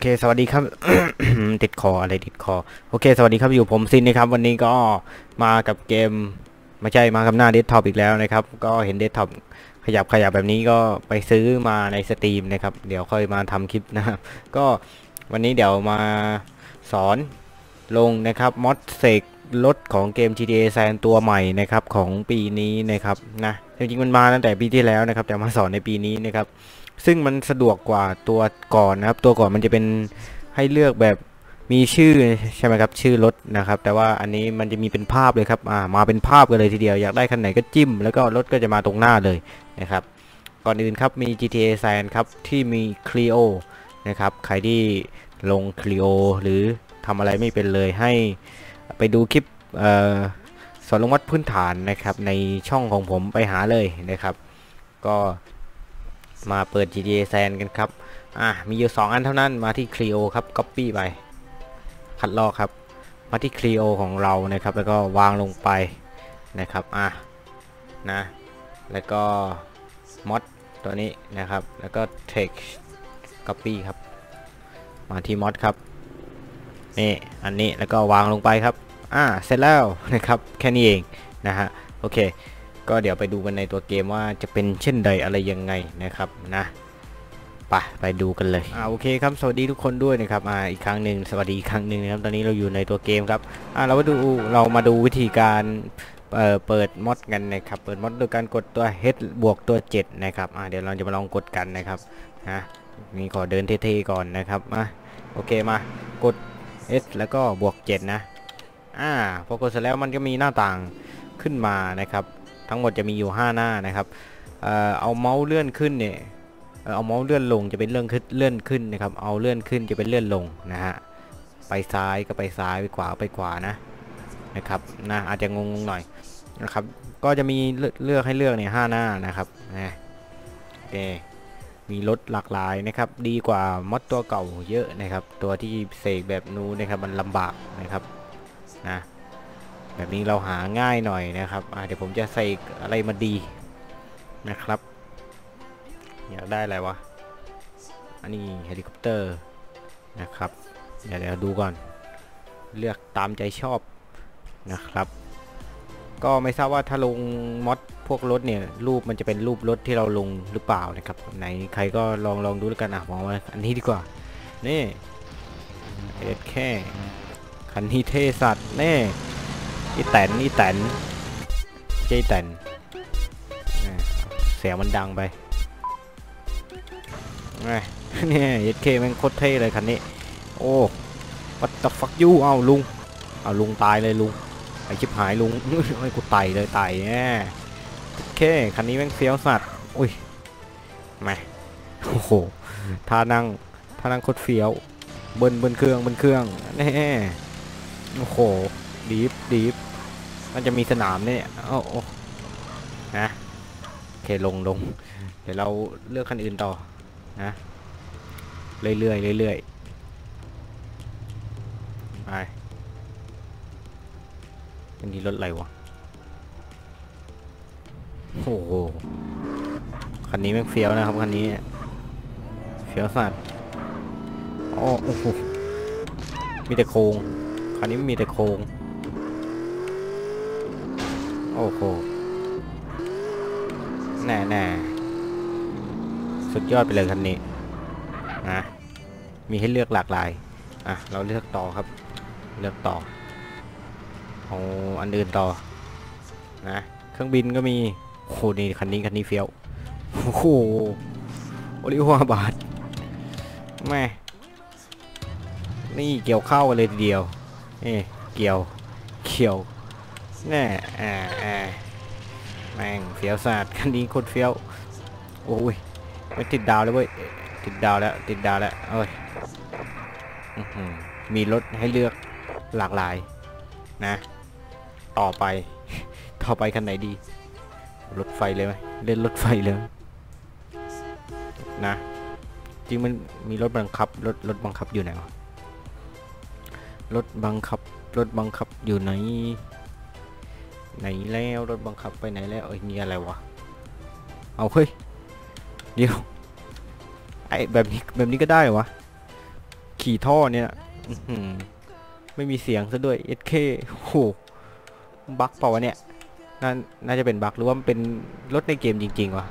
เค สวัสดีครับ ติดคออะไรติดคอ โอเค สวัสดีครับอยู่ผมซินนะครับ วันนี้ก็มากับเกม ไม่ใช่มากับหน้าเดสก์ท็อปอีกแล้วนะครับ ก็เห็นเดสก์ท็อปขยับขยับแบบนี้ก็ไปซื้อมาในสตรีมนะครับ เดี๋ยวค่อยมาทำคลิปนะครับ ก็วันนี้เดี๋ยวมาสอนลงนะครับมอดเซกรถของเกม GTA San ตัวใหม่นะครับของปีนี้นะครับนะจริงๆมันมาตั้งแต่ปีที่แล้วนะครับ แต่มาสอนในปีนี้นะครับ ซึ่งมันสะดวกกว่าตัวก่อนนะครับ ตัวก่อนมันจะเป็นให้เลือกแบบมีชื่อใช่ไหมครับ ชื่อรถนะครับ แต่ว่าอันนี้มันจะมีเป็นภาพเลยครับามาเป็นภาพกันเลยทีเดียวอยากได้คันไหนก็จิ้ม แล้วก็รถก็จะมาตรงหน้าเลยนะครับ ก่อนอื่นครับมี GTA San ครับที่มี Clio นะครับใครที่ลง Clio หรือทำอะไรไม่เป็นเลยให้ไปดูคลิปออสอนลงวัดพื้นฐานนะครับในช่องของผมไปหาเลยนะครับ ก็ มาเปิด GTA San กันครับ อะ มีอยู่2อันเท่านั้นมาที่ Clio ครับ Copy ไป คัดลอกครับ มาที่ Clio ของเรานะครับ แล้วก็วางลงไปนะครับ อะ นะ แล้วก็ mod ตัวนี้นะครับ แล้วก็ text copy ครับ มาที่ mod ครับ นี่ อันนี้ แล้วก็วางลงไปครับ อ่า เสร็จแล้วนะครับ แค่นี้เองนะฮะ โอเค ก็เดี๋ยวไปดูกันในตัวเกมว่าจะเป็นเช่นใดอะไรยังไงนะครับนะไปไปดูกันเลยอ่าโอเคครับสวัสดีทุกคนด้วยนะครับอ่าอีกครั้งหนึ่งสวัสดีอีกครั้งหนึ่งนะครับตอนนี้เราอยู่ในตัวเกมครับอ่าเรามาดูเรามาดูวิธีการเอ่อเปิดมอดกันนะครับเปิดมอดโดยการกดตัว H บวกตัว 7 นะครับอ่าเดี๋ยวเราจะมาลองกดกันนะครับนะนี่ขอเดินเท่ๆก่อนนะครับอะโอเคมากด S แล้วก็บวก 7 นะอ่าพอกดเสร็จแล้วมันก็มีหน้าต่างขึ้นมานะครับ ทั้งหมดจะมีอยู่ 5 หน้านะครับเอาเมาส์เลื่อนขึ้นเนี่ยเอาเมาส์เลื่อนลงจะเป็นเรื่องขึ้นเลื่อนขึ้นนะครับ เอาเลื่อนขึ้นจะเป็นเลื่อนลงนะฮะไปซ้ายก็ไปซ้ายไปขวาไปขวานะนะครับนะอาจจะงงหน่อยนะครับ ก็จะมีเลือกให้เลือกเนี่ยห้าหน้านะครับนะโอเคมีรถหลากหลายนะครับ ดีกว่ามอดตัวเก่าเยอะนะครับ ตัวที่เสกแบบนู้นนะครับมันลำบากนะครับนะ แบบนี้เราหาง่ายหน่อยนะครับเดี๋ยวผมจะใส่อะไรมาดีนะครับ อยากได้อะไรวะ อันนี้เฮลิคอปเตอร์นะครับ เดี๋ยวเดี๋ยวดูก่อน เลือกตามใจชอบนะครับ ก็ไม่ทราบว่าถ้าลงมอดพวกรถเนี่ยรูปมันจะเป็นรูปรถที่เราลงหรือเปล่านะครับ ไหนใครก็ลองลองดูแล้วกันอะมองว่าอันนี้ดีกว่า นี่เอ็ดแค่คันนี้เทสัตว์แน่ อีแตนอีแตนเจแตนเสียงมันดังไปเนี่ยยัดเคแม่งโคตรเท่เลยคันนี้ โอ้วัตฟักยูเอาลุงเอาลุงตายเลยลุงไอชิบหายลุงไอ้กูไตเลยไตแน่โอเคคันนี้แม่งเฟี้ยวสัตว์อุ้ยมาโอ้โหท่านั่งท่านั่งโคตรเฟี้ยวเบิ้ลเบิ้ลเครื่องเบิ้ลเครื่องแน่โอ้โห ดีฟดีฟมันจะมีสนามเนี่ยโอ้โอ้นะโอเคลงลงเดี๋ยวเราเลือกคันอื่นต่อนะเรื่อยๆเรื่อยๆไปมันมีรถอะไรวะโอ้โหคันนี้แม่งเฟี้ยวนะครับคันนี้เฟี้ยวสัตว์โอ้โหมีแต่โครงคันนี้ไม่มีแต่โครง อ้โห แน่แน่สุดยอดไปเลยคันนี้นะมีให้เลือกหลากหลาย อะ เราเลือกต่อครับ เลือกต่อเอาอันอื่นต่อ นะ เครื่องบินก็มีโอ้โหนี่คันนี้คันนี้เฟี้ยว โอ้โห โอริโอวาบาทแม่ นี่เกี่ยวเข้ากันเลยทีเดียว เอ้เกี่ยว เกี่ยว แน่อ่าอ่าแม่งเฟี้ยวสาดคันนี้โคตรเฟี้ยว โอ้ยไม่ติดดาวเลยเว้ย ติดดาวแล้ว ติดดาวแล้วเอ้ยมีรถให้เลือกหลากหลาย นะ ต่อไป ต่อไปคันไหนดี รถไฟเลยไหมเล่นรถไฟเลย นะ จริงมันมีรถบังคับ รถรถบังคับอยู่ไหนวะรถบังคับ รถบังคับอยู่ไหน ไหนแล้วรถบังคับไปไหนแล้วเอ้ยมีอะไรวะเอาเฮ้ยเดี๋ยวไอแบบนี้แบบนี้ก็ได้วะขี่ท่อเนี่ยไม่มีเสียงซะด้วย SK โอ้โหบั๊กเปล่าวะเนี่ยน่าน่าจะเป็นบั๊กหรือว่ามันเป็นรถในเกมจริง ๆวะ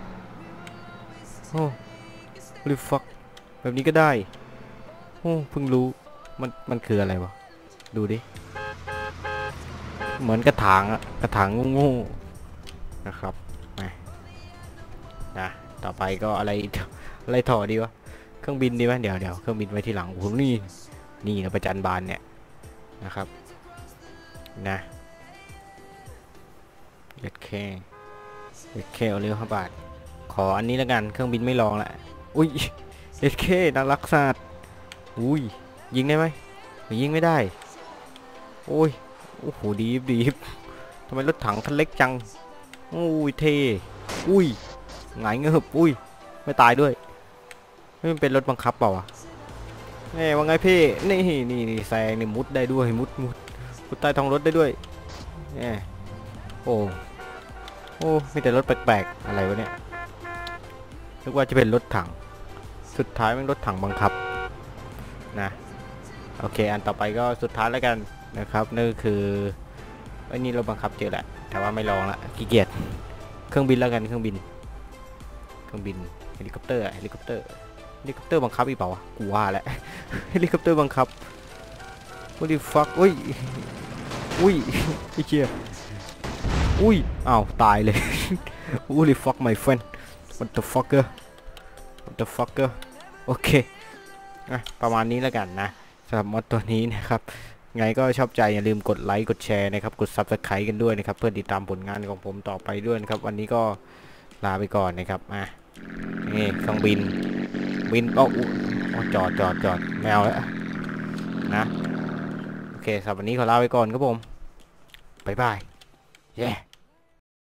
โอ้ริฟักแบบนี้ก็ได้โอ้เพิ่งรู้มันมันคืออะไรวะดูดิ เหมือนกระถางอะกระถางงูนะครับนะต่อไปก็อะไรอะไรถอดีวะเครื่องบินดีไหมเดี๋ยวเดี๋ยวเครื่องบินไว้ที่หลังโอ้โหนี่นี่นะประจันบานเนี่ยนะครับนะเด็ดแค่เด็ดแค่เอาเร็วห้าบาท ขออันนี้แล้วกันเครื่องบินไม่ลองละอุ้ยเด็ดแค่น่ารักสัตว์อุ้ยยิงได้ไหมยิงไม่ได้ โอ้ย โอ้โหดีบดีบทำไมรถถังคันเล็กจังอุ้ยเทอุ้ยหงายเงือบอุ้ยไม่ตายด้วยไม่เป็นรถบังคับเปล่าวะเอ้ยว่าไงพี่นี่นี่นี่แซงนี่มุดได้ด้วยมุดมุดมุดใต้ท้องรถได้ด้วยเอ้โอ้โอ้มีแต่รถแปลกๆอะไรวะเนี่ยนึกว่าจะเป็นรถถัง สุดท้ายเป็นรถถังบังคับนะโอเค อันต่อไปก็สุดท้ายแล้วกัน นะครับนั่นก็คือไอ้นี่เราบังคับเจอแหละแต่ว่าไม่ลองละขี้เกียจเครื่องบินแล้วกันเครื่องบิน เครื่องบินเฮลิคอปเตอร์เฮลิคอปเตอร์เฮลิคอปเตอร์บังคับอีกเปล่าวะกูว่าแหละเฮลิคอปเตอร์บังคับ what the fuck อุ้ยอุ้ยไอ้เชี่ยอุ้ยอ้าวตายเลย what the fuck my friend what the fucker what the fucker โอเคประมาณนี้แล้วกันนะสำหรับมอดตัวนี้นะครับ ไงก็ชอบใจอย่าลืมกดไลค์กดแชร์นะครับ กด Subscribe กันด้วยนะครับ เพื่อติดตามผลงานของผมต่อไปด้วยนะครับ วันนี้ก็ลาไปก่อนนะครับอะนี่เครื่องบิน บินก็อุ๊ยอ๋อจอดจอดจอดแมวแล้วนะโอเคสำหรับวันนี้ขอลาไปก่อนครับผมบ๊ายบายเย้